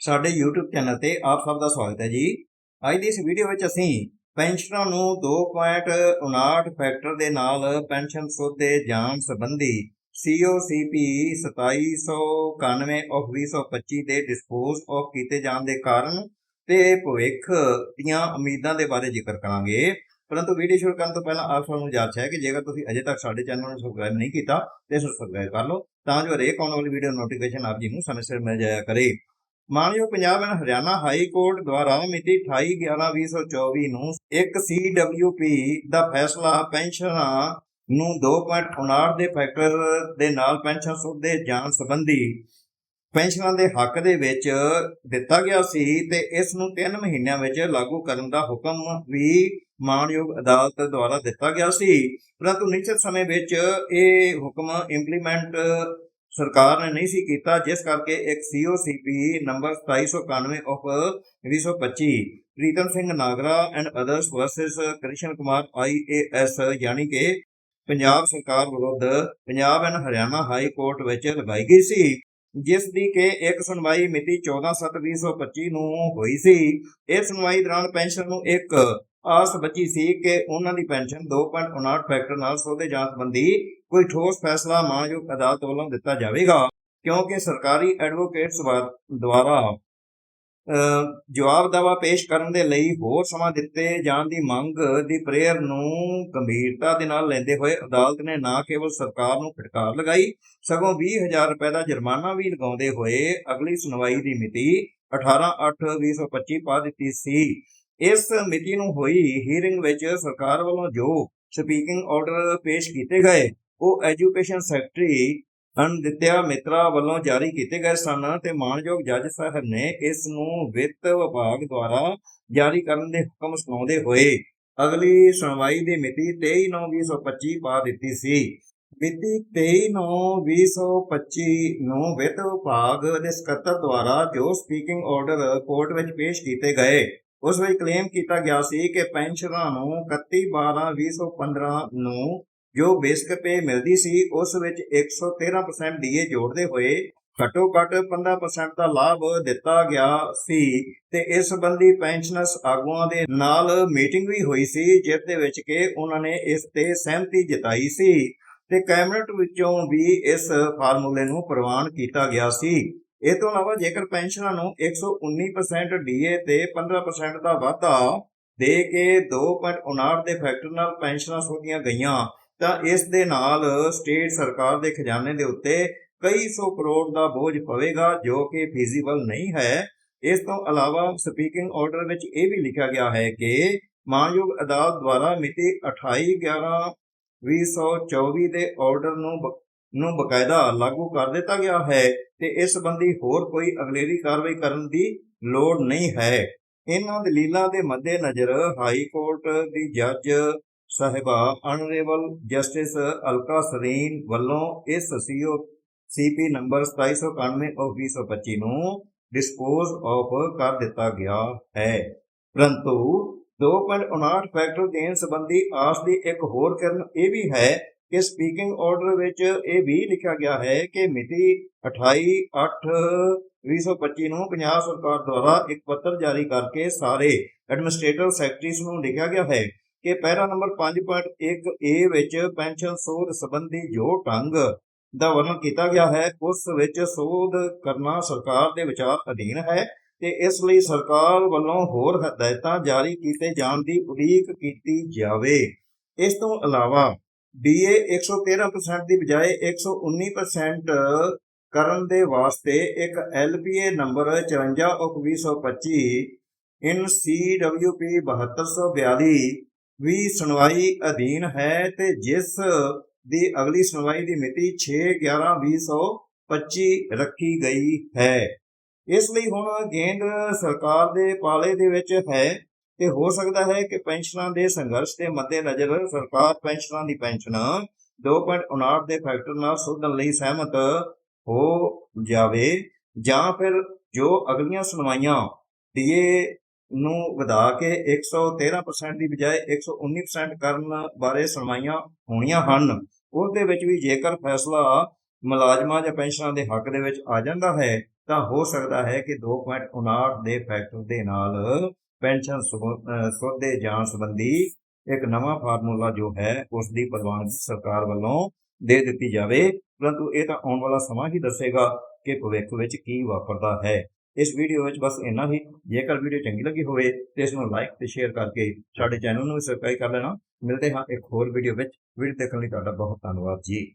ਸਾਡੇ YouTube channel ਤੇ ਆਪ ਸਭ ਦਾ ਸਵਾਗਤ ਹੈ ਜੀ। ਅੱਜ ਦੀ ਇਸ ਵੀਡੀਓ ਵਿੱਚ ਅਸੀਂ ਪੈਨਸ਼ਨਰਾਂ ਨੂੰ 2.59 ਫੈਕਟਰ ਦੇ ਨਾਲ ਪੈਨਸ਼ਨ ਸੋਧੇ ਜਾਣ ਸੰਬੰਧੀ COCP 2791 of 2025 ਦੇ ਡਿਸਪੋਜ਼ ਆਫ ਕੀਤੇ ਜਾਣ ਦੇ ਕਾਰਨ ਤੇ ਭਵਿੱਖ ਦੀਆਂ ਉਮੀਦਾਂ ਦੇ ਬਾਰੇ ਜ਼ਿਕਰ ਕਰਾਂਗੇ। ਪਰੰਤੂ ਵੀਡੀਓ ਸ਼ੁਰੂ ਕਰਨ ਤੋਂ ਪਹਿਲਾਂ ਆਪ ਸਭ ਨੂੰ ਜਾਚ ਹੈ ਕਿ ਜੇਕਰ ਤੁਸੀਂ ਅਜੇ ਤੱਕ ਸਾਡੇ ਚੈਨਲ ਨੂੰ ਸਬਸਕ੍ਰਾਈਬ ਨਹੀਂ ਕੀਤਾ, ਤੇ ਸਬਸਕ੍ਰਾਈਬ ਕਰ ਲਓ, ਤਾਂ ਜੋ ਹਰੇਕ ਆਉਣ ਵਾਲੀ ਵੀਡੀਓ ਨੋਟੀਫਿਕੇਸ਼ਨ ਆਪ ਜੀ ਨੂੰ ਸਮੇਂ ਸਿਰ ਮਿਲ ਜਾਇਆ ਕਰੇ। ਮਾਨਯੋਗ Punjab and Haryana high court ਦੁਆਰਾ ਮਿਤੀ 28/11/2024 ਨੂੰ ਇੱਕ CWP ਦਾ ਫੈਸਲਾ ਪੈਨਸ਼ਨਰਾਂ ਨੂੰ 2.59 ਦੇ ਫੈਕਟਰ ਦੇ ਨਾਲ ਪੈਨਸ਼ਨ ਸੋਧੇ ਜਾਣ ਸੰਬੰਧੀ ਪੈਨਸ਼ਨਾਂ ਦੇ ਹੱਕ ਦੇ ਵਿੱਚ ਦਿੱਤਾ ਗਿਆ ਸੀ ਤੇ ਇਸ ਨੂੰ 3 ਮਹੀਨਿਆਂ ਵਿੱਚ ਲਾਗੂ ਕਰਨ ਦਾ ਹੁਕਮ ਵੀ ਮਾਨਯੋਗ ਅਦਾਲਤ ਦੁਆਰਾ ਦਿੱਤਾ ਗਿਆ ਸੀ। ਪਰੰਤੂ ਨਿਸ਼ਚਿਤ ਸਮੇਂ ਵਿੱਚ ਇਹ ਹੁਕਮ ਇੰਪਲੀਮੈਂਟ ਸਰਕਾਰ ਨੇ ਨਹੀਂ ਸੀ ਕੀਤਾ, ਜਿਸ ਕਰਕੇ ਇੱਕ COCP number 2791 of 2025 Pritam Singh Nagra and others versus Krishan Kumar IAS ਯਾਨੀ ਕਿ ਪੰਜਾਬ ਸਰਕਾਰ ਵਿਰੁੱਧ Punjab and Haryana high court ਵਿੱਚ ਲਗਾਈ ਗਈ ਸੀ, ਜਿਸ ਦੀ ਕਿ ਇੱਕ ਸੁਣਵਾਈ ਮਿਤੀ 14/7/2025 ਨੂੰ ਹੋਈ ਸੀ। ਇਸ ਸੁਣਵਾਈ ਦੌਰਾਨ ਪੈਨਸ਼ਨ ਨੂੰ ਇੱਕ ਆਸ ਬਚੀ ਸੀ ਕਿ ਉਹਨਾਂ ਦੀ ਪੈਨਸ਼ਨ 2.59 ਫੈਕਟਰ ਨਾਲ ਸੋਧੇ ਜਾਣ ਸੰਬੰਧੀ ਕੋਈ ਠੋਸ ਫੈਸਲਾ ਮਾਨਯੋਗ ਅਦਾਲਤ ਵੱਲੋਂ ਦਿੱਤਾ ਜਾਵੇਗਾ, ਕਿਉਂਕਿ ਸਰਕਾਰੀ ਐਡਵੋਕੇਟਸ ਦੁਆਰਾ ਜਵਾਬ ਦਾਵਾ ਪੇਸ਼ ਕਰਨ ਦੇ ਲਈ ਹੋਰ ਸਮਾਂ ਦਿੱਤੇ ਜਾਣ ਦੀ ਮੰਗ ਦੀ ਪ੍ਰੇਅਰ ਨੂੰ ਗੰਭੀਰਤਾ ਦੇ ਨਾਲ ਲੈਂਦੇ ਹੋਏ ਅਦਾਲਤ ਨੇ ਨਾ ਕੇਵਲ ਸਰਕਾਰ ਨੂੰ ਫਟਕਾਰ ਲਗਾਈ, ਸਗੋਂ 20000 ਰੁਪਏ ਦਾ ਜੁਰਮਾਨਾ ਵੀ ਲਗਾਉਂਦੇ ਹੋਏ ਅਗਲੀ ਸੁਣਵਾਈ ਦੀ ਮਿਤੀ 18/8/2025 ਪਾ ਦਿੱਤੀ ਸੀ। ਇਸ ਮਿਤੀ ਨੂੰ ਹੋਈ ਹੀਅਰਿੰਗ ਵਿੱਚ ਸਰਕਾਰ ਵੱਲੋਂ ਜੋ ਸਪੀਕਿੰਗ ਆਰਡਰ ਪੇਸ਼ ਕੀਤੇ ਗਏ, ਉਹ ਐਜੂਕੇਸ਼ਨ ਸੈਕਟਰੀ ਅਨਦਿਤਿਆ ਮਿਤਰਾ ਵੱਲੋਂ ਜਾਰੀ ਕੀਤੇ ਗਏ ਸਨ ਤੇ ਮਾਨਯੋਗ ਜੱਜ ਸਾਹਿਬ ਨੇ ਇਸ ਨੂੰ ਵਿੱਤ ਵਿਭਾਗ ਦੁਆਰਾ ਜਾਰੀ ਕਰਨ ਦੇ ਹੁਕਮ ਸੁਣਾਉਂਦੇ ਹੋਏ ਅਗਲੀ ਸੁਣਵਾਈ ਦੀ ਮਿਤੀ 23/9/2025 ਪਾ ਦਿੱਤੀ ਸੀ। ਮਿਤੀ 23/9/2025 ਨੂੰ ਵਿੱਤ ਵਿਭਾਗ ਦੇ ਸਕੱਤਰ ਦੁਆਰਾ ਜੋ ਸਪੀਕਿੰਗ ਆਰਡਰ ਕੋਰਟ ਵਿੱਚ ਪੇਸ਼ ਕੀਤੇ ਗਏ ਉਸ ਵਿੱਚ ਕਲੇਮ ਕੀਤਾ ਗਿਆ ਸੀ ਕਿ ਪੈਨਸ਼ਨਰਾਂ ਨੂੰ 31/12/2015 ਨੂੰ ਜੋ ਬੇਸਿਕ ਪੇ ਮਿਲਦੀ ਸੀ, ਉਸ ਵਿੱਚ 113% ਡੀਏ ਜੋੜਦੇ ਹੋਏ ਘੱਟੋ ਘੱਟ 15% ਦਾ ਲਾਭ ਦਿੱਤਾ ਗਿਆ ਸੀ ਤੇ ਇਸ ਸੰਬੰਧੀ ਪੈਨਸ਼ਨਰਸ ਆਗੂਆਂ ਦੇ ਨਾਲ ਮੀਟਿੰਗ ਵੀ ਹੋਈ ਸੀ, ਜਿਸ ਦੇ ਵਿੱਚ ਕਿ ਉਹਨਾਂ ਨੇ ਇਸ ਤੇ ਸਹਿਮਤੀ ਜਤਾਈ ਸੀ ਤੇ ਕੈਬਨਿਟ ਵਿੱਚੋਂ ਵੀ ਇਸ ਫਾਰਮੂਲੇ ਨੂੰ ਪ੍ਰਵਾਨ ਕੀਤਾ ਗਿਆ ਸੀ। ਇਹ ਤੋਂ ਇਲਾਵਾ ਜੇਕਰ ਪੈਨਸ਼ਨਾਂ ਨੂੰ 119% ਡੀਏ ਤੇ 15% ਦਾ ਵਾਧਾ ਦੇ ਕੇ 2.59 ਦੇ ਫੈਕਟਰ ਨਾਲ ਪੈਨਸ਼ਨਾਂ ਸੋਧੀਆਂ ਗਈਆਂ, ਤਾਂ ਇਸ ਦੇ ਨਾਲ ਸਟੇਟ ਸਰਕਾਰ ਦੇ ਖਜ਼ਾਨੇ ਦੇ ਉੱਤੇ ਕਈ ਸੌ ਕਰੋੜ ਦਾ ਬੋਝ ਪਵੇਗਾ, ਜੋ ਕਿ ਫੀਜ਼ੀਬਲ ਨਹੀਂ ਹੈ। ਇਸ ਤੋਂ ਇਲਾਵਾ ਸਪੀਕਿੰਗ ਆਰਡਰ ਵਿੱਚ ਇਹ ਵੀ ਲਿਖਿਆ ਗਿਆ ਹੈ ਕਿ ਮਾਨਯੋਗ ਅਦਾਲਤ ਦੁਆਰਾ ਮਿਤੀ 28/11/2024 ਦੇ ਆਰਡਰ ਨੂੰ ਬ- ਨੂੰ ਬਕਾਇਦਾ ਲਾਗੂ ਕਰ ਦਿੱਤਾ ਗਿਆ ਹੈ ਤੇ ਇਸ ਸੰਬੰਧੀ ਹੋਰ ਕੋਈ ਅਗਲੇਰੀ ਕਾਰਵਾਈ ਕਰਨ ਦੀ ਲੋੜ ਨਹੀਂ ਹੈ। ਇਹਨਾਂ ਦਲੀਲਾਂ ਦੇ ਮੱਦੇਨਜ਼ਰ ਹਾਈ ਕੋਰਟ ਦੀ ਜੱਜ ਸਾਹਿਬਾ ਆਨਰੇਬਲ ਜਸਟਿਸ ਅਲਕਾ ਸਰੀਨ ਵੱਲੋਂ ਇਸ ਸੀਓ ਸੀਪੀ ਨੰਬਰ 2791 ਆਫ 2025 ਨੂੰ ਡਿਸਪੋਜ਼ ਆਫ ਕਰ ਦਿੱਤਾ ਗਿਆ ਹੈ। ਪਰੰਤੂ 2.59 ਫੈਕਟਰ ਦੇਣ ਸੰਬੰਧੀ ਆਸ ਦੀ ਇੱਕ ਹੋਰ ਕਿਰਨ ਇਹ ਵੀ ਹੈ ਕਿ ਸਪੀਕਿੰਗ ਆਰਡਰ ਵਿੱਚ ਇਹ ਵੀ ਲਿਖਿਆ ਗਿਆ ਹੈ ਕਿ ਮਿਤੀ 28/8/2025 ਨੂੰ ਪੰਜਾਬ ਸਰਕਾਰ ਦੁਆਰਾ ਇੱਕ ਪੱਤਰ ਜਾਰੀ ਕਰਕੇ ਸਾਰੇ ਐਡਮਿਨਿਸਟ੍ਰੇਟਿਵ ਸੈਕਟਰੀਜ਼ ਨੂੰ ਲਿਖਿਆ ਗਿਆ ਹੈ ਕਿ ਪੈਰਾ ਨੰਬਰ 5.1 ਏ ਵਿੱਚ ਪੈਨਸ਼ਨ ਸੋਧ ਸੰਬੰਧੀ ਜੋ ਢੰਗ ਦਾ ਵਰਣਨ ਕੀਤਾ ਗਿਆ ਹੈ, ਉਸ ਵਿੱਚ ਸੋਧ ਕਰਨਾ ਸਰਕਾਰ ਦੇ ਵਿਚਾਰ ਅਧੀਨ ਹੈ ਤੇ ਇਸ ਲਈ ਸਰਕਾਰ ਵੱਲੋਂ ਹੋਰ ਹਦਾਇਤਾਂ ਜਾਰੀ ਕੀਤੇ ਜਾਣ ਦੀ ਉਡੀਕ ਕੀਤੀ ਜਾਵੇ। ਇਸ ਤੋਂ ਇਲਾਵਾ ਡੀਏ 113% ਦੀ ਬਜਾਏ 119% ਕਰਨ ਦੇ ਵਾਸਤੇ ਇੱਕ LPA number 54 of 2025 in CWP 7242 ਵੀ ਸੁਣਵਾਈ ਅਧੀਨ ਹੈ ਤੇ ਜਿਸ ਦੀ ਅਗਲੀ ਸੁਣਵਾਈ ਦੀ ਮਿਤੀ 6/11/2025 ਰੱਖੀ ਗਈ ਹੈ। ਇਸ ਲਈ ਹੁਣ ਕੇਂਦਰ ਸਰਕਾਰ ਦੇ ਪਾਲੇ ਦੇ ਵਿੱਚ ਹੈ ਤੇ ਹੋ ਸਕਦਾ ਹੈ ਕਿ ਪੈਨਸ਼ਨਾਂ ਦੇ ਸੰਘਰਸ਼ ਦੇ ਮੱਦੇਨਜ਼ਰ ਸਰਕਾਰ ਪੈਨਸ਼ਨਾਂ ਦੀ ਪੈਨਸ਼ਨ 2.59 ਦੇ ਫੈਕਟਰ ਨਾਲ ਸੋਧਣ ਲਈ ਸਹਿਮਤ ਹੋ ਜਾਵੇ ਜਾਂ ਫਿਰ ਜੋ ਅਗਲੀਆਂ ਸੁਣਵਾਈਆਂ ਡੀਏ ਨੂੰ ਵਧਾ ਕੇ 113% ਦੀ ਬਜਾਏ 119% ਕਰਨ ਬਾਰੇ ਸੁਣਵਾਈਆਂ ਹੋਣੀਆਂ ਹਨ ਉਸ ਦੇ ਵਿੱਚ ਵੀ ਜੇਕਰ ਫੈਸਲਾ ਮੁਲਾਜ਼ਮਾਂ ਜਾਂ ਪੈਨਸ਼ਨਾਂ ਦੇ ਹੱਕ ਦੇ ਵਿੱਚ ਆ ਜਾਂਦਾ ਹੈ, ਤਾਂ ਹੋ ਸਕਦਾ ਹੈ ਕਿ 2.59 ਦੇ ਫੈਕਟਰ ਦੇ ਨਾਲ ਪੈਨਸ਼ਨ ਸੁ- ਅਹ ਜਾਣ ਸੰਬੰਧੀ ਇੱਕ ਨਵਾਂ ਫਾਰਮੂਲਾ ਜੋ ਹੈ, ਉਸ ਦੀ ਪ੍ਰਵਾਨਗੀ ਸਰਕਾਰ ਵੱਲੋਂ ਦੇ ਦਿੱਤੀ ਜਾਵੇ। ਪਰੰਤੂ ਇਹ ਤਾਂ ਆਉਣ ਵਾਲਾ ਸਮਾਂ ਹੀ ਦੱਸੇਗਾ ਕਿ ਭਵਿੱਖ ਵਿੱਚ ਕੀ ਵਾਪਰਦਾ ਹੈ। ਇਸ ਵੀਡੀਓ ਵਿੱਚ ਬਸ ਇੰਨਾ ਹੀ। ਜੇਕਰ ਵੀਡੀਓ ਚੰਗੀ ਲੱਗੀ ਹੋਵੇ ਤੇ ਇਸ ਨੂੰ ਲਾਈਕ ਤੇ ਸ਼ੇਅਰ ਕਰਕੇ ਸਾਡੇ ਚੈਨਲ ਨੂੰ ਵੀ ਸਬਸਕ੍ਰਾਈਬ ਕਰ ਲੈਣਾ। ਮਿਲਦੇ ਹਾਂ ਇੱਕ ਹੋਰ ਵੀਡੀਓ ਵਿੱਚ। ਵੀਡੀਓ ਦੇਖਣ ਲਈ ਤੁਹਾਡਾ ਬਹੁਤ ਧੰਨਵਾਦ ਜੀ।